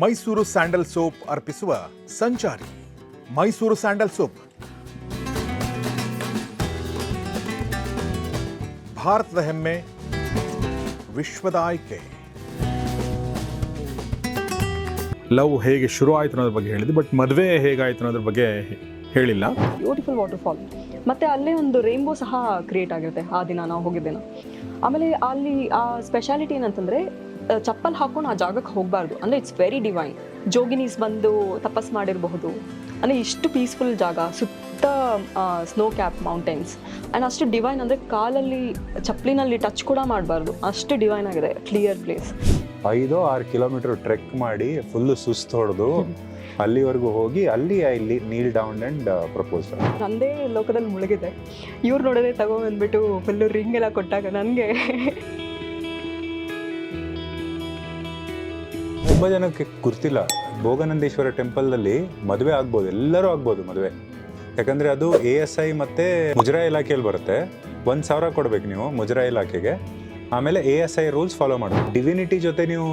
Mysuru sandal soap ಅರ್ಪಿಸುವ ಸಂಚಾರಿ. Mysuru sandal soap. ಭಾರತದ ಹೆಮ್ಮೆ, ವಿಶ್ವದ ಆಯ್ಕೆ. ಲವ್ ಹೇಗೆ ಶುರು ಆಯ್ತು ಅನ್ನೋದ್ರ ಬಗ್ಗೆ ಹೇಳಿದ್ವಿ ಬಟ್ ಮದುವೆ ಹೇಗಾಯ್ತು ಅನ್ನೋದ್ರ ಬಗ್ಗೆ ಹೇಳಿಲ್ಲ. ಬ್ಯೂಟಿಫುಲ್ ವಾಟರ್ಫಾಲ್ ಮತ್ತೆ ಅಲ್ಲೇ ಒಂದು ರೈನ್ಬೋ ಸಹ ಕ್ರಿಯೇಟ್ ಆಗಿರುತ್ತೆ ಆ ದಿನ ನಾವು ಹೋಗಿದ್ದೇನೆ ಆಮೇಲೆ ಅಲ್ಲಿ ಆ ಸ್ಪೆಷಾಲಿಟಿ ಏನಂತಂದ್ರೆ ಚಪ್ಪಲ್ ಹಾಕೊಂಡು ಆ ಜಾಗಕ್ಕೆ ಹೋಗಬಾರ್ದು. ಅಂದ್ರೆ ಇಟ್ಸ್ ವೆರಿ ಡಿವೈನ್ ಜೋಗಿನೀಸ್ ಬಂದು ತಪಸ್ ಮಾಡಿರಬಹುದು. ಅಂದ್ರೆ ಇಷ್ಟು ಪೀಸ್ಫುಲ್ ಜಾಗ ಸುತ್ತ ಸ್ನೋ ಕ್ಯಾಪ್ ಮೌಂಟೇನ್ಸ್ ಆ್ಯಂಡ್ ಅಷ್ಟು ಡಿವೈನ್ ಅಂದರೆ ಕಾಲಲ್ಲಿ ಚಪ್ಪಲಿನಲ್ಲಿ ಟಚ್ ಕೂಡ ಮಾಡಬಾರ್ದು. ಅಷ್ಟು ಡಿವೈನ್ ಆಗಿದೆ ಕ್ಲಿಯರ್ ಪ್ಲೇಸ್ ಐದು ಆರು ಕಿಲೋಮೀಟರ್ ಟ್ರೆಕ್ ಮಾಡಿ ಫುಲ್ಲು ಸುಸ್ತು ಹೊಡೆದು ಅಲ್ಲಿವರೆಗೂ ಹೋಗಿ ಅಲ್ಲಿ ಇಲ್ಲಿ ನೀಲ್ ಡೌನ್ ಅಂಡ್ ಪ್ರಪೋಸ್ ನಂದೇ ಲೋಕದಲ್ಲಿ ಮುಳುಗಿದೆ. ಇವ್ರು ನೋಡೋದೇ ತಗೊಂಡ್ಬಂದ್ಬಿಟ್ಟು ಫುಲ್ಲು ರಿಂಗ್ ಎಲ್ಲ ಕೊಟ್ಟಾಗ ನನಗೆ ತುಂಬ ಜನಕ್ಕೆ ಗೊತ್ತಿಲ್ಲ. ಭೋಗನಂದೇಶ್ವರ ಟೆಂಪಲ್ನಲ್ಲಿ ಮದುವೆ ಆಗ್ಬೋದು, ಎಲ್ಲರೂ ಆಗ್ಬೋದು ಮದುವೆ. ಯಾಕಂದ್ರೆ ಅದು ಎ ಎಸ್ ಐ ಮತ್ತೆ ಮುಜರಾ ಇಲಾಖೆಯಲ್ಲಿ ಬರುತ್ತೆ. ಒಂದು ಸಾವಿರ ಕೊಡ್ಬೇಕು ನೀವು ಮುಜರಾ ಇಲಾಖೆಗೆ. ಆಮೇಲೆ A S I rules follow ಮಾಡಬೇಕು ಡಿವಿನಿಟಿ ಜೊತೆ ನೀವು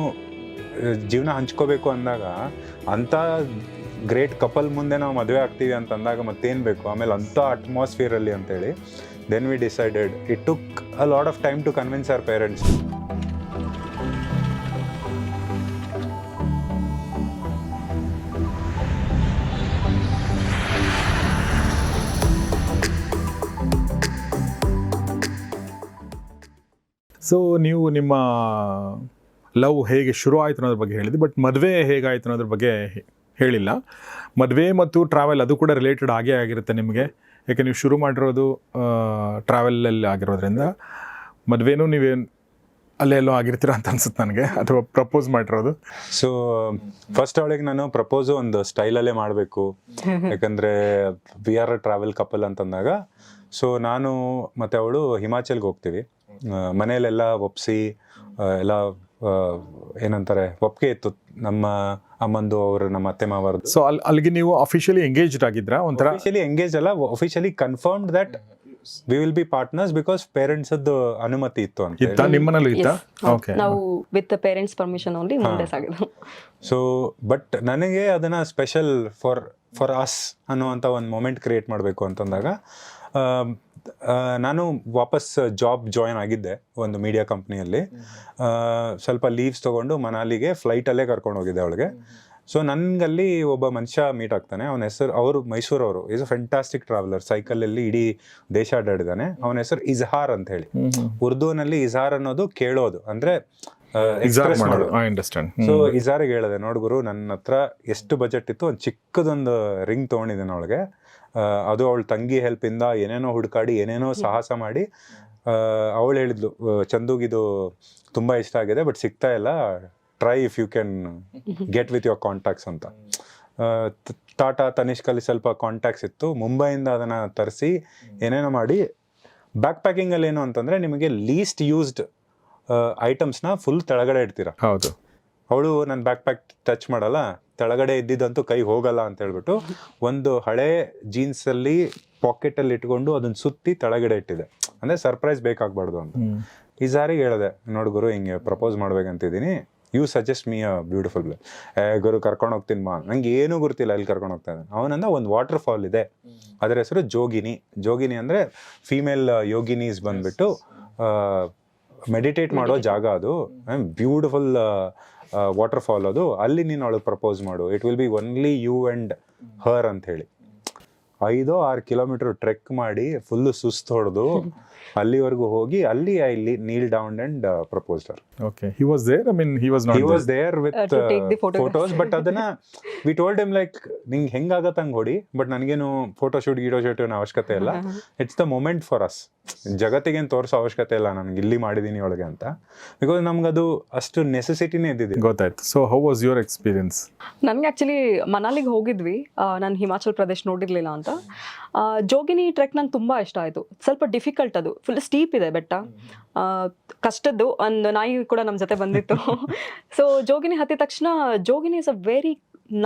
ಜೀವನ ಹಂಚ್ಕೋಬೇಕು ಅಂದಾಗ, ಅಂಥ ಗ್ರೇಟ್ ಕಪಲ್ ಮುಂದೆ ನಾವು ಮದುವೆ ಆಗ್ತೀವಿ ಅಂತ ಅಂದಾಗ ಮತ್ತೇನು ಬೇಕು? ಆಮೇಲೆ ಅಂಥ ಅಟ್ಮಾಸ್ಫಿಯರಲ್ಲಿ ಅಂತೇಳಿ then we decided it took a lot of time to convince our parents so ನೀವು ನಿಮ್ಮ ಲವ್ ಹೇಗೆ ಶುರು ಆಯಿತು ಅನ್ನೋದ್ರ ಬಗ್ಗೆ ಹೇಳಿದ್ದು ಬಟ್ ಮದುವೆ ಹೇಗಾಯಿತು ಅನ್ನೋದ್ರ ಬಗ್ಗೆ ಹೇಳಿಲ್ಲ. ಮದುವೆ ಮತ್ತು ಟ್ರಾವೆಲ್ ಅದು ಕೂಡ ರಿಲೇಟೆಡ್ ಆಗೇ ಆಗಿರುತ್ತೆ ನಿಮಗೆ. ಯಾಕೆ ನೀವು ಶುರು ಮಾಡಿರೋದು ಟ್ರಾವೆಲಲ್ಲಿ ಆಗಿರೋದ್ರಿಂದ. ಮದುವೆನೂ ನೀವೇನು ಅಲ್ಲೇ ಎಲ್ಲೋ ಆಗಿರ್ತೀರ ಅಂತ ಅನ್ಸುತ್ತೆ ನನಗೆ ಅಥವಾ ಪ್ರಪೋಸ್ ಮಾಡಿರೋದು? ಸೊ ಫಸ್ಟ್ ಅವಳಿಗೆ ನಾನು ಪ್ರಪೋಸು ಒಂದು ಸ್ಟೈಲಲ್ಲೇ ಮಾಡಬೇಕು. ಯಾಕಂದ್ರೆ ವಿ ಆರ್ ಟ್ರಾವೆಲ್ ಕಪಲ್ ಅಂತಂದಾಗ. ಸೊ ನಾನು ಮತ್ತೆ ಅವಳು ಹಿಮಾಚಲ್ಗೆ ಹೋಗ್ತೀವಿ. ಮನೆಯಲ್ಲೆಲ್ಲ ಒಪ್ಸಿ ಎಲ್ಲ ಆ, ಏನಂತಾರೆ ಒಪ್ಪಿಗೆ ಇತ್ತು. ನಮ್ಮ ಅಮ್ಮಂದು ಅವರು ನಮ್ಮ ಅತ್ತೆ ಮಾವರದ್ದು ಸೊ ಅಲ್ಲಿ ಅಲ್ಲಿಗೆ ನೀವು ಅಫಿಷಿಯಲಿ ಎಂಗೇಜ್ಡ್ ಆಗಿದ್ರಾ? ಒಂಥರ ಅಫಿಷಿಯಲಿ ಎಂಗೇಜ್ ಅಲ್ಲ officially confirmed that we will be partners because parents ಅನುಮತಿ ಇತ್ತು ಅಂತ ಇತ್ತ? ನಿಮ್ಮನಲ್ಲೂ ಇತ್ತ? ಓಕೆ ನಾವು ವಿತ್ ಪೇರೆಂಟ್ಸ್ ಪರ್ಮಿಷನ್ ಓನ್ಲಿ ಮುಂದೆ ಸಾಗಿದ್ದು ಸೊ ಬಟ್ ನನಗೆ ಅದನ್ನ ಸ್ಪೆಷಲ್ ಫಾರ್ ಫಾರ್ ಅಸ್ ಅನ್ನುವಂಥ ಒಂದು ಮೊಮೆಂಟ್ ಕ್ರಿಯೇಟ್ ಮಾಡಬೇಕು ಅಂತಂದಾಗ ನಾನು ವಾಪಸ್ ಜಾಬ್ ಜಾಯಿನ್ ಆಗಿದ್ದೆ ಒಂದು ಮೀಡಿಯಾ ಕಂಪ್ನಿಯಲ್ಲಿ ಸ್ವಲ್ಪ ಲೀವ್ಸ್ ತೊಗೊಂಡು ಮನಾಲಿಗೆ ಫ್ಲೈಟಲ್ಲೇ ಕರ್ಕೊಂಡು ಹೋಗಿದ್ದೆ ಅವಳಿಗೆ. ಸೊ ನನಗಲ್ಲಿ ಒಬ್ಬ ಮನುಷ್ಯ ಮೀಟ್ ಆಗ್ತಾನೆ. ಅವನ ಹೆಸರು ಅವರು ಮೈಸೂರವರು ಈಸ್ ಅ ಫ್ಯಾಂಟಾಸ್ಟಿಕ್ ಟ್ರಾವೆಲರ್ ಸೈಕಲಲ್ಲಿ ಇಡೀ ದೇಶ ಅಡ್ಡಾಡಿದಾನೆ ಅವನ ಹೆಸರು ಇಜಹಾರ್ ಅಂತ ಹೇಳಿ. ಉರ್ದುನಲ್ಲಿ ಇಜಹಾರ್ ಅನ್ನೋದು ಕೇಳೋದು. ಅಂದ್ರೆ ಸೊ ಇಜಾರಿಗೆ ಹೇಳಿದೆ ನೋಡು ಗುರು ನನ್ನ ಹತ್ರ ಎಷ್ಟು ಬಜೆಟ್ ಇತ್ತು? ಒಂದು ಚಿಕ್ಕದೊಂದು ರಿಂಗ್ ತೊಗೊಂಡಿದ್ದೇನೆ ಅವಳಿಗೆ. ಅದು ಅವಳ ತಂಗಿ ಹೆಲ್ಪಿಂದ ಏನೇನೋ ಹುಡುಕಾಡಿ ಏನೇನೋ ಸಾಹಸ ಮಾಡಿ ಅವಳು ಹೇಳಿದ್ಲು ಚಂದುಗಿದು ತುಂಬ ಇಷ್ಟ ಆಗಿದೆ ಬಟ್ ಸಿಗ್ತಾ ಇಲ್ಲ. Try if you can get with your contacts ಅಂತ. ಟಾಟಾ ತನಿಷ್ಕಲ್ಲಿ ಸ್ವಲ್ಪ ಕಾಂಟ್ಯಾಕ್ಟ್ಸ್ ಇತ್ತು. ಮುಂಬೈಯಿಂದ ಅದನ್ನು ತರಿಸಿ ಏನೇನೋ ಮಾಡಿ ಬ್ಯಾಕ್ ಪ್ಯಾಕಿಂಗಲ್ಲಿ ಏನು ಅಂತಂದರೆ ನಿಮಗೆ ಲೀಸ್ಟ್ ಯೂಸ್ಡ್ ಐಟಮ್ಸ್ನ ಫುಲ್ ತೆಳಗಡೆ ಇಡ್ತೀರಾ. ಹೌದು. ಅವಳು ನನ್ನ ಬ್ಯಾಕ್ ಪ್ಯಾಕ್ ಟಚ್ ಮಾಡಲ್ಲ ತೆಳಗಡೆ ಇದ್ದಿದ್ದಂತೂ ಕೈ ಹೋಗಲ್ಲ ಅಂತ ಹೇಳ್ಬಿಟ್ಟು ಒಂದು ಹಳೆ ಜೀನ್ಸ್ ಅಲ್ಲಿ ಪಾಕೆಟ್ ಅಲ್ಲಿ ಇಟ್ಕೊಂಡು ಅದನ್ನ ಸುತ್ತಿ ತೆಳಗಡೆ ಇಟ್ಟಿದೆ. ಅಂದ್ರೆ ಸರ್ಪ್ರೈಸ್ ಬೇಕಾಗ್ಬಾರ್ದು ಅಂತ. ಈ ಸಾರಿಗೆ ಹೇಳಿದೆ ನೋಡು ಗುರು ಹಿಂಗೆ propose ಮಾಡ್ಬೇಕಂತಿದ್ದೀನಿ. You suggest me a beautiful place ಏ ಗುರು ಕರ್ಕೊಂಡು ಹೋಗ್ತೀನಿ ಮಾ ನಂಗೆ ಏನೂ ಗೊತ್ತಿಲ್ಲ ಇಲ್ಲಿ ಕರ್ಕೊಂಡು ಹೋಗ್ತಾ ಇದ್ದಾನೆ. ಅವನಂದ ಒಂದು ವಾಟರ್ ಫಾಲ್ ಇದೆ ಅದರ ಹೆಸರು ಜೋಗಿನಿ. ಜೋಗಿನಿ ಅಂದರೆ ಫೀಮೇಲ್ ಯೋಗಿನೀಸ್ ಬಂದ್ಬಿಟ್ಟು ಮೆಡಿಟೇಟ್ ಮಾಡೋ ಜಾಗ ಅದು ಬ್ಯೂಟಿಫುಲ್ ವಾಟರ್ ಫಾಲ್ ಅದು ಅಲ್ಲಿ ನೀನು ಅವಳಿಗೆ ಪ್ರಪೋಸ್ ಮಾಡು. It will be only you and her ಅಂತ ಹೇಳಿ ಐದು ಆರು ಕಿಲೋಮೀಟರ್ ಟ್ರೆಕ್ ಮಾಡಿ ಫುಲ್ ಸುಸ್ತು ಹೊಡೆದು ಅಲ್ಲಿವರೆಗೂ ಹೋಗಿ ಅಲ್ಲಿ ಇಲ್ಲಿ kneel down and propose Har okay he was there I mean he was he not was there with. Photos but ಅದನ್ನ ವಿ ಟೋಲ್ಡ್ ಎಂ ಲೈಕ್ ನಿಂಗೆ ಹೆಂಗಾಗತ್ತೆ ಹಂಗೆ ಹೊಡಿ ಬಟ್ ನನಗೇನು ಫೋಟೋ ಶೂಟ್ ಗೀಡೋ ಶೂಟ್ ಏನೋ ಅವಶ್ಯಕತೆ ಇಲ್ಲ. It's the moment for us ಜಗತ್ತಿಗೇನು ತೋರಿಸೋ ಅವಶ್ಯಕತೆ ಇಲ್ಲ ನನಗೆ ಇಲ್ಲಿ ಮಾಡಿದ್ದೀನಿ ಒಳಗೆ ಅಂತ. ಬಿಕಾಸ್ ನಮ್ಗದು ಅಷ್ಟು ನೆಸೆಸಿಟಿನೇ ಇದ್ದಿದೆ ಗೊತ್ತಾಯ್ತು. So how was your experience ನನಗೆ ಆ್ಯಕ್ಚುಲಿ ಮನಾಲಿಗೆ ಹೋಗಿದ್ವಿ. ನಾನು ಹಿಮಾಚಲ್ ಪ್ರದೇಶ್ ನೋಡಿರಲಿಲ್ಲ ಅಂತ. ಜೋಗಿನಿ ಟ್ರೆಕ್ ನಂಗೆ ತುಂಬ ಇಷ್ಟ ಆಯಿತು. ಸ್ವಲ್ಪ ಡಿಫಿಕಲ್ಟ್ ಅದು. ಫುಲ್ ಸ್ಟೀಪ್ ಇದೆ ಬೆಟ್ಟ. ಕಷ್ಟದ್ದು. ಒಂದು ನಾಯಿ ಕೂಡ ನಮ್ಮ ಜೊತೆ ಬಂದಿತ್ತು. ಸೊ ಜೋಗಿನಿ ಹತ್ತಿದ ತಕ್ಷಣ Jogini is a very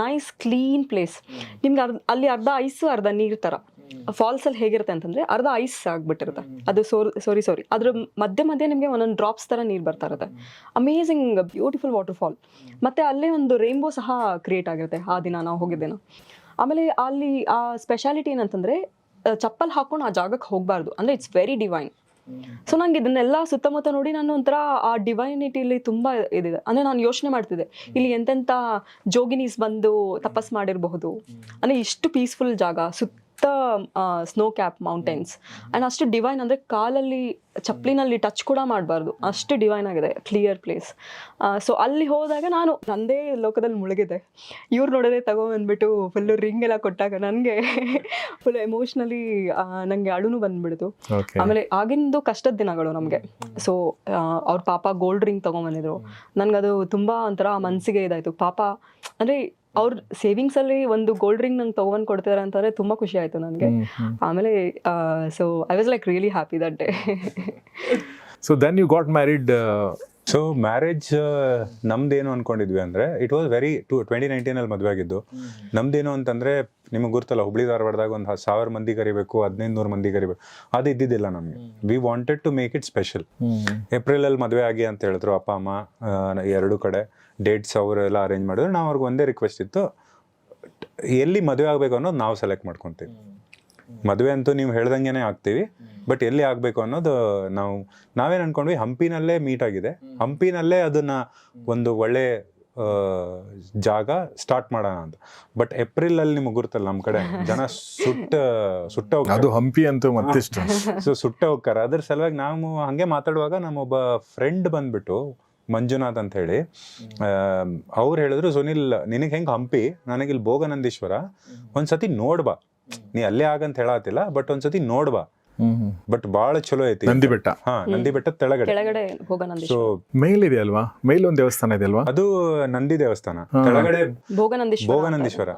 nice clean place ನಿಮ್ಗೆ ಅರ್ಧ ಅಲ್ಲಿ ಅರ್ಧ ಐಸು ಅರ್ಧ ನೀರು ಥರ ಫಾಲ್ಸ್ ಅಲ್ಲಿ ಹೇಗಿರುತ್ತೆ ಅಂತಂದ್ರೆ ಅರ್ಧ ಐಸ್ ಆಗಿಬಿಟ್ಟಿರುತ್ತೆ. ಅದು ಸಾರಿ ಸಾರಿ ಅದ್ರ ಮಧ್ಯೆ ಮಧ್ಯೆ ನಿಮಗೆ ಒಂದೊಂದು ಡ್ರಾಪ್ಸ್ ತರ ನೀರು ಬರ್ತಾ ಇರುತ್ತೆ. ಅಮೇಝಿಂಗ್ ಬ್ಯೂಟಿಫುಲ್ ವಾಟರ್ ಫಾಲ್ ಮತ್ತೆ ಅಲ್ಲೇ ಒಂದು ರೈನ್ಬೋ ಸಹ ಕ್ರಿಯೇಟ್ ಆಗಿರುತ್ತೆ ಆ ದಿನ ನಾವು ಹೋಗಿದ್ದೇನೆ ಆಮೇಲೆ ಅಲ್ಲಿ ಆ ಸ್ಪೆಷಾಲಿಟಿ ಏನಂತಂದ್ರೆ ಚಪ್ಪಲ್ ಹಾಕೊಂಡು ಆ ಜಾಗಕ್ಕೆ ಹೋಗಬಾರ್ದು. ಅಂದ್ರೆ ಇಟ್ಸ್ ವೆರಿ ಡಿವೈನ್ ಸೊ ನಂಗೆ ಇದನ್ನೆಲ್ಲ ಸುತ್ತಮುತ್ತ ನೋಡಿ ನಾನು ಒಂಥರ ಆ ಡಿವೈನಿಟಿಲಿ ತುಂಬಾ ಇದಿದೆ. ಅಂದ್ರೆ ನಾನು ಯೋಚನೆ ಮಾಡ್ತಿದ್ದೆ. ಇಲ್ಲಿ ಎಂತೆಂತ ಜೋಗಿನೀಸ್ ಬಂದು ತಪಸ್ ಮಾಡಿರಬಹುದು. ಅಂದ್ರೆ ಇಷ್ಟು ಪೀಸ್ಫುಲ್ ಜಾಗ ಸುತ್ತ ಸ್ನೋ ಕ್ಯಾಪ್ ಮೌಂಟೇನ್ಸ್ ಆ್ಯಂಡ್ ಅಷ್ಟು ಡಿವೈನ್ ಅಂದರೆ ಕಾಲಲ್ಲಿ ಚಪ್ಪಲಿನಲ್ಲಿ ಟಚ್ ಕೂಡ ಮಾಡಬಾರ್ದು. ಅಷ್ಟು ಡಿವೈನ್ ಆಗಿದೆ ಕ್ಲಿಯರ್ ಪ್ಲೇಸ್ ಸೊ ಅಲ್ಲಿ ಹೋದಾಗ ನಾನು ನಂದೇ ಲೋಕದಲ್ಲಿ ಮುಳುಗಿದೆ ಇವ್ರು ತಗೋ ಬಂದ್ಬಿಟ್ಟು ಫುಲ್ಲು ರಿಂಗ್ ಎಲ್ಲ ಕೊಟ್ಟಾಗ ನನಗೆ ಫುಲ್ ಎಮೋಷ್ನಲಿ ನನಗೆ ಅಳುನು ಬಂದ್ಬಿಡ್ತು. ಆಮೇಲೆ ಆಗಿಂದು ಕಷ್ಟದ ದಿನಗಳು ನಮಗೆ. ಸೊ ಅವ್ರ ಪಾಪ ಗೋಲ್ಡ್ ರಿಂಗ್ ತಗೊಂಬಂದಿದ್ರು ನನಗದು ತುಂಬ ಒಂಥರ ಮನಸ್ಸಿಗೆ ಇದಾಯಿತು. ಪಾಪ ಅಂದ್ರೆ ಅವ್ರ ಸೇವಿಂಗ್ಸ್ ಅಲ್ಲಿ ಒಂದು ಗೋಲ್ಡ್ ರಿಂಗ್ ನಂಗೆ ತಗೊಂಡ್ ಕೊಡ್ತಾರೆ ಅಂತಂದ್ರೆ ತುಂಬಾ ಖುಷಿ ಆಯ್ತು ನನಗೆ. ಆಮೇಲೆ so I was like really happy that day so then you got married so marriage ನಮ್ದೇನು ಅನ್ಕೊಂಡಿದ್ವಿ ಅಂದ್ರೆ it was very two twenty ನೈನ್ಟೀನಲ್ಲಿ ಮದುವೆ ಆಗಿದ್ದು. ನಮ್ದೇನು ಅಂತಂದ್ರೆ ನಿಮಗೆ ಗೊತ್ತಲ್ಲ ಹುಬ್ಳಿ ಧಾರವಾಡದಾಗ ಒಂದು ಸಾವಿರ ಮಂದಿ ಕರಿಬೇಕು ಹದಿನೈದು ನೂರು ಮಂದಿ ಕರಿಬೇಕು ಅದು ಇದ್ದಿದ್ದಿಲ್ಲ ನಮಗೆ. We wanted to make it special ಏಪ್ರಿಲಲ್ಲಿ ಮದುವೆ ಆಗಿ ಅಂತ ಹೇಳಿದ್ರು ಅಪ್ಪ ಅಮ್ಮ ಎರಡು ಕಡೆ. ಡೇಟ್ಸ್ ಎಲ್ಲ ಅರೇಂಜ್ ಮಾಡಿದ್ರು. ನಾವು ಅವ್ರಿಗೆ ಒಂದೇ ರಿಕ್ವೆಸ್ಟ್ ಇತ್ತು. ಎಲ್ಲಿ ಮದುವೆ ಆಗಬೇಕು ಅನ್ನೋದು ನಾವು ಸೆಲೆಕ್ಟ್ ಮಾಡ್ಕೊತೀವಿ. ಮದುವೆ ಅಂತೂ ನೀವು ಹೇಳ್ದಂಗೆನೆ ಆಗ್ತೀವಿ. ಬಟ್ ಎಲ್ಲಿ ಆಗಬೇಕು ಅನ್ನೋದು ನಾವು ನಾವೇನು ಅನ್ಕೊಂಡ್ವಿ ಹಂಪಿನಲ್ಲೇ ಮೀಟ್ ಆಗಿದೆ. ಹಂಪಿನಲ್ಲೇ ಅದನ್ನು ಒಂದು ಒಳ್ಳೆ ಜಾಗ ಸ್ಟಾರ್ಟ್ ಮಾಡೋಣ ಅಂತ. ಬಟ್ ಏಪ್ರಿಲ್ ಅಲ್ಲಿ ನಿಮ್ಗೆ ಗುರುತಲ್ಲ ನಮ್ಮ ಕಡೆ ಜನ ಸುಟ್ಟ ಸುಟ್ಟ ಅದು ಹಂಪಿ ಅಂತೂ ಮತ್ತಿಷ್ಟು. ಸೊ ಸುಟ್ಟ ಹೋಗ್ತಾರೆ. ಅದ್ರ ಸಲುವಾಗಿ ನಾವು ಹಂಗೆ ಮಾತಾಡುವಾಗ ನಮ್ಮೊಬ್ಬ ಫ್ರೆಂಡ್ ಬಂದ್ಬಿಟ್ಟು ಮಂಜುನಾಥ್ ಅಂತ ಹೇಳಿ. ಅವ್ರು ಹೇಳಿದ್ರು ಸುನಿಲ್ ನಿನಗೆ ಹೆಂಗ್ ಹಂಪಿ? ನನಗೆ ಇಲ್ಲಿ ಭೋಗನಂದೀಶ್ವರ. ಒಂದ್ಸತಿ ನೋಡ್ಬಾ ನೀ ಅಲ್ಲೇ ಆಗಂತ ಹೇಳತ್ತಿಲ್ಲ ಬಟ್ ಒಂದ್ಸತಿ ನೋಡ್ಬಾ ಬಟ್ ಬಾಳ ಚಲೋ ಐತಿ. ನಂದಿ ಬೆಟ್ಟ ಹಾ ನಂದಿ ಬೆಟ್ಟ ತೆಳಗಡೆ. ಕೆಳಗಡೆ ಸೊ ಮೇಲ್ ಇದೆ ಅಲ್ವಾ? ಮೇಲ್ ಒಂದ್ ದೇವಸ್ಥಾನ ಇದೆ ಅಲ್ವಾ? ಅದು ನಂದಿ ದೇವಸ್ಥಾನ. ಕೆಳಗಡೆ ಭೋಗನಂದೀಶ್ವರ ಭೋಗನಂದೀಶ್ವರ.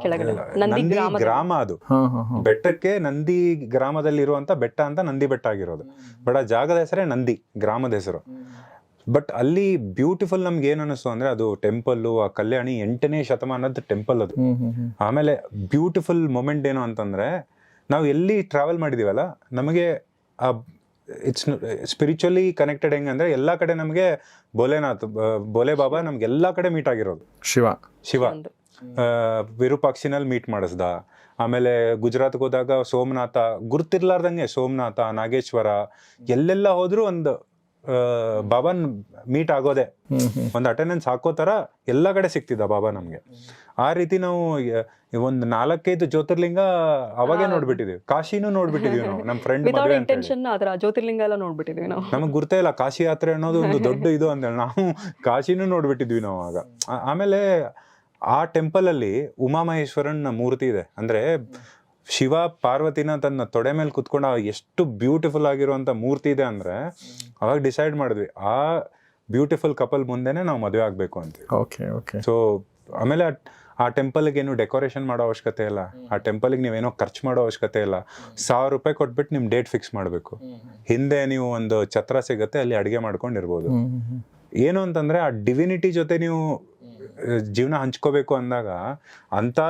ನಂದಿ ಗ್ರಾಮ ಅದು. ಹಾ ಹಾ ಹಾ. ಬೆಟ್ಟಕ್ಕೆ ನಂದಿ ಗ್ರಾಮದಲ್ಲಿ ಇರುವಂತ ಬೆಟ್ಟ ಅಂತ ನಂದಿ ಬೆಟ್ಟ ಆಗಿರೋದು ಬಟ್ ಆ ಜಾಗದ ಹೆಸರೇ ನಂದಿ ಗ್ರಾಮದ ಹೆಸರು. ಬಟ್ ಅಲ್ಲಿ ಬ್ಯೂಟಿಫುಲ್ ನಮ್ಗೆ ಏನ್ ಅನಿಸ್ತು ಅಂದ್ರೆ ಅದು ಟೆಂಪಲ್ ಆ ಕಲ್ಯಾಣಿ ಎಂಟನೇ ಶತಮಾನದ ಟೆಂಪಲ್ ಅದು. ಆಮೇಲೆ ಬ್ಯೂಟಿಫುಲ್ ಮೊಮೆಂಟ್ ಏನು ಅಂತಂದ್ರೆ ನಾವು ಎಲ್ಲಿ ಟ್ರಾವೆಲ್ ಮಾಡಿದೀವಲ್ಲ ನಮಗೆ ಆ ಇಟ್ಸ್ ಸ್ಪಿರಿಚುವಲಿ ಕನೆಕ್ಟೆಡ್ ಹೆಂಗಂದ್ರೆ ಎಲ್ಲಾ ಕಡೆ ನಮಗೆ ಭೋಲೆನಾಥ್ ಬೋಲೆ ಭೋಲೆ ಬಾಬಾ ನಮ್ಗೆ ಎಲ್ಲಾ ಕಡೆ ಮೀಟ್ ಆಗಿರೋದು. ಶಿವ. ಶಿವ. ವಿರೂಪಾಕ್ಷಿನಲ್ಲಿ ಮೀಟ್ ಮಾಡಿಸ್ದ. ಆಮೇಲೆ ಗುಜರಾತ್ಗೆ ಹೋದಾಗ ಸೋಮನಾಥ ಗುರ್ತಿರ್ಲಾರ್ದಂಗೆ ಸೋಮನಾಥ ನಾಗೇಶ್ವರ ಎಲ್ಲೆಲ್ಲ ಹೋದ್ರು ಒಂದು ಬಾಬಾನ್ ಮೀಟ್ ಆಗೋದೆ. ಒಂದು ಅಟೆಂಡೆನ್ಸ್ ಹಾಕೋ ತರ ಎಲ್ಲ ಕಡೆ ಸಿಕ್ತಿದ್ದ ಬಾಬಾ ನಮ್ಗೆ. ಆ ರೀತಿ ನಾವು ಒಂದು ನಾಲ್ಕೈದು ಜ್ಯೋತಿರ್ಲಿಂಗ ಅವಾಗೇ ನೋಡ್ಬಿಟ್ಟಿದೀವಿ. ಕಾಶಿನೂ ನೋಡ್ಬಿಟ್ಟಿದೀವಿ ನಾವು ನಮ್ಮ ಫ್ರೆಂಡ್ ಮದುವೆ ಜ್ಯೋತಿರ್ಲಿಂಗ ಎಲ್ಲ ನೋಡ್ಬಿಟ್ಟಿದ್ವಿ ನಾವು. ನಮಗ್ ಗುರ್ತೇ ಇಲ್ಲ ಕಾಶಿ ಯಾತ್ರೆ ಅನ್ನೋದು ಒಂದು ದೊಡ್ಡ ಇದು ಅಂತೇಳಿ ನಾವು ಕಾಶಿನೂ ನೋಡ್ಬಿಟ್ಟಿದ್ವಿ ನಾವು ಆಗ. ಆಮೇಲೆ ಆ ಟೆಂಪಲ್ ಅಲ್ಲಿ ಉಮಾಮಹೇಶ್ವರನ್ ಮೂರ್ತಿ ಇದೆ. ಅಂದ್ರೆ ಶಿವ ಪಾರ್ವತಿನ ತನ್ನ ತೊಡೆ ಮೇಲೆ ಕುತ್ಕೊಂಡು ಆ ಎಷ್ಟು ಬ್ಯೂಟಿಫುಲ್ ಆಗಿರುವಂತ ಮೂರ್ತಿ ಇದೆ ಅಂದ್ರೆ ಅವಾಗ ಡಿಸೈಡ್ ಮಾಡಿದ್ವಿ ಆ ಬ್ಯೂಟಿಫುಲ್ ಕಪಲ್ ಮುಂದೆನೆ ನಾವು ಮದುವೆ ಆಗ್ಬೇಕು ಅಂತ ಓಕೆ ಓಕೆ ಸೊ ಆಮೇಲೆ ಆ- ಟೆಂಪಲ್ಗೆ ಏನು ಡೆಕೋರೇಷನ್ ಮಾಡೋ ಅವಶ್ಯಕತೆ ಇಲ್ಲ. ಆ ಟೆಂಪಲ್ಗೆ ನೀವೇನೋ ಖರ್ಚು ಮಾಡೋ ಅವಶ್ಯಕತೆ ಇಲ್ಲ. ಸಾವಿರ ರೂಪಾಯಿ ಕೊಟ್ಬಿಟ್ಟು ನಿಮ್ ಡೇಟ್ ಫಿಕ್ಸ್ ಮಾಡಬೇಕು. ಹಿಂದೆ ನೀವು ಒಂದು ಛತ್ರ ಸಿಗುತ್ತೆ ಅಲ್ಲಿ ಅಡಿಗೆ ಮಾಡ್ಕೊಂಡಿರ್ಬೋದು. ಏನು ಅಂತಂದ್ರೆ ಆ ಡಿವಿನಿಟಿ ಜೊತೆ ನೀವು ಜೀವನ ಹಂಚ್ಕೋಬೇಕು ಅಂದಾಗ ಅಂತ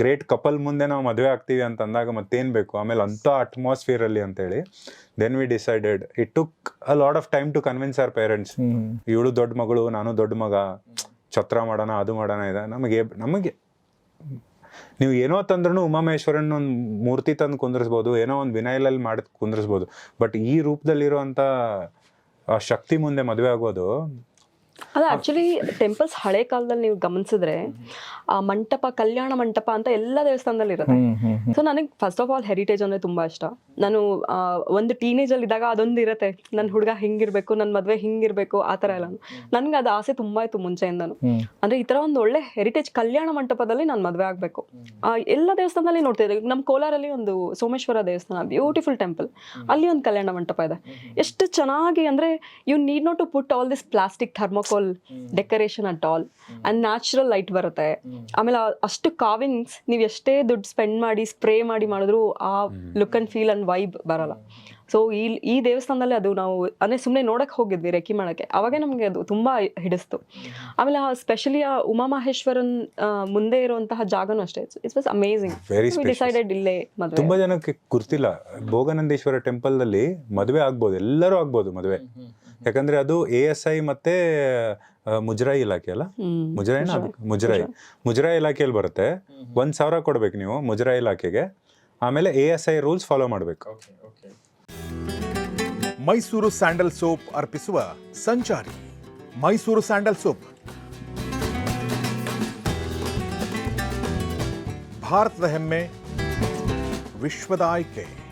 ಗ್ರೇಟ್ ಕಪಲ್ ಮುಂದೆ ನಾವು ಮದುವೆ ಆಗ್ತೀವಿ ಅಂತ ಅಂದಾಗ ಮತ್ತೇನ್ ಬೇಕು? ಆಮೇಲೆ ಅಂತ ಅಟ್ಮಾಸ್ಫಿಯರಲ್ಲಿ ಅಂತೇಳಿ then we decided it took a lot of time to convince our parents ಇವಳು ದೊಡ್ಡ ಮಗಳು ನಾನು ದೊಡ್ಡ ಮಗ ಛತ್ರ ಮಾಡೋಣ ಅದು ಮಾಡೋಣ ಇದೆ ನಮಗೆ ನಮಗೆ ನೀವು ಏನೋ ತಂದ್ರೂ ಉಮಾಮಹೇಶ್ವರನ್ ಒಂದು ಮೂರ್ತಿ ತಂದು ಕುಂದ್ರಿಸ್ಬೋದು ಏನೋ ಒಂದು ವಿನೈಲಲ್ಲಿ ಮಾಡಿ ಕುಂದ್ರಿಸ್ಬೋದು. ಬಟ್ ಈ ರೂಪದಲ್ಲಿರುವಂಥ ಆ ಶಕ್ತಿ ಮುಂದೆ ಮದುವೆ ಆಗೋದು ಅದು ಆಕ್ಚುಲಿ ಟೆಂಪಲ್ಸ್ ಹಳೆ ಕಾಲದಲ್ಲಿ ನೀವು ಗಮನಿಸಿದ್ರೆ ಆ ಮಂಟಪ ಕಲ್ಯಾಣ ಮಂಟಪ ಅಂತ ಎಲ್ಲ ದೇವಸ್ಥಾನದಲ್ಲಿ ಇರುತ್ತೆ. ಸೊ ನನಗೆ ಫಸ್ಟ್ ಆಫ್ ಆಲ್ ಹೆರಿಟೇಜ್ ಅಂದ್ರೆ ತುಂಬಾ ಇಷ್ಟ. ನಾನು ಒಂದು ಟೀನೇಜ್ ಅಲ್ಲಿ ಇದ್ದಾಗ ಅದೊಂದು ಇರುತ್ತೆ. ನನ್ನ ಹುಡುಗ ಹಿಂಗಿರ್ಬೇಕು ನನ್ನ ಮದ್ವೆ ಹಿಂಗಿರ್ಬೇಕು ಆ ತರ ಎಲ್ಲ. ನನ್ಗೆ ಅದು ಆಸೆ ತುಂಬಾ ಇತ್ತು ಮುಂಚೆಯಿಂದನು. ಅಂದ್ರೆ ಈ ತರ ಒಂದು ಒಳ್ಳೆ ಹೆರಿಟೇಜ್ ಕಲ್ಯಾಣ ಮಂಟಪದಲ್ಲಿ ನಾನು ಮದ್ವೆ ಆಗ್ಬೇಕು. ಆ, ಎಲ್ಲ ದೇವಸ್ಥಾನದಲ್ಲಿ ನೋಡ್ತಿದ್ದೆ ನಮ್ಮ ಕೋಲಾರಲ್ಲಿ ಒಂದು ಸೋಮೇಶ್ವರ ದೇವಸ್ಥಾನ ಬ್ಯೂಟಿಫುಲ್ ಟೆಂಪಲ್ ಅಲ್ಲಿ ಒಂದು ಕಲ್ಯಾಣ ಮಂಟಪ ಇದೆ. ಎಷ್ಟು ಚೆನ್ನಾಗಿ ಅಂದ್ರೆ you need not to put all this plastic thermocol decoration at all and natural light ಬರುತ್ತೆ. ಆಮೇಲೆ ಅಷ್ಟು ಕಾವಿಂಗ್ಸ್ ನೀವು ಎಷ್ಟೇ ದುಡ್ಡು ಸ್ಪೆಂಡ್ ಮಾಡಿ ಸ್ಪ್ರೇ ಮಾಡಿ ಮಾಡಿದ್ರು ಆ look and feel and vibe ಬರಲ್ಲ. ಸೊ ಈ ಈ ದೇವಸ್ಥಾನದಲ್ಲಿ ಅದು ನಾವು ಅಂದರೆ ಸುಮ್ಮನೆ ನೋಡಕ್ಕೆ ಹೋಗಿದ್ವಿ ರೆಕ್ಕಿ ಮಾಡೋಕ್ಕೆ ಅವಾಗ ನಮಗೆ ಅದು ತುಂಬ ಹಿಡಿಸ್ತು. ಆಮೇಲೆ ಆ ಸ್ಪೆಷಲಿ ಆ ಉಮಾ ಮಹೇಶ್ವರನ್ ಮುಂದೆ ಇರುವಂತಹ ಜಾಗನೂ ಅಷ್ಟೇ. It's was amazing. ಡಿಸೈಡೆಡ್ ಇಲ್ಲೇ ಮದುವೆ. ತುಂಬ ಜನಕ್ಕೆ ಗುರ್ತಿಲ್ಲ ಭೋಗನಂದೇಶ್ವರ ಟೆಂಪಲ್ನಲ್ಲಿ ಮದುವೆ ಆಗ್ಬೋದು. ಎಲ್ಲರೂ ಆಗ್ಬೋದು ಮದುವೆ. ಯಾಕಂದ್ರೆ ಅದು ಎ ಎಸ್ ಐ ಮತ್ತೆ ಮುಜರಾಯಿ ಇಲಾಖೆ ಅಲ್ಲ. ಮುಜರಾಯಿನ ಮುಜರಾಯಿ. ಮುಜರಾಯಿ. ಮುಜರಾಯಿ. ಇಲಾಖೆಯಲ್ಲಿ ಬರುತ್ತೆ. ಒಂದ್ ಸಾವಿರ ಕೊಡ್ಬೇಕು ನೀವು ಮುಜರಾಯಿ ಇಲಾಖೆಗೆ. ಆಮೇಲೆ A S I rules follow ಮಾಡಬೇಕು. ಮೈಸೂರು ಸ್ಯಾಂಡಲ್ ಸೋಪ್ ಅರ್ಪಿಸುವ ಸಂಚಾರಿ ಮೈಸೂರು ಸ್ಯಾಂಡಲ್ ಸೋಪ್. ಭಾರತದ ಹೆಮ್ಮೆ ವಿಶ್ವದ ಆಯ್ಕೆ.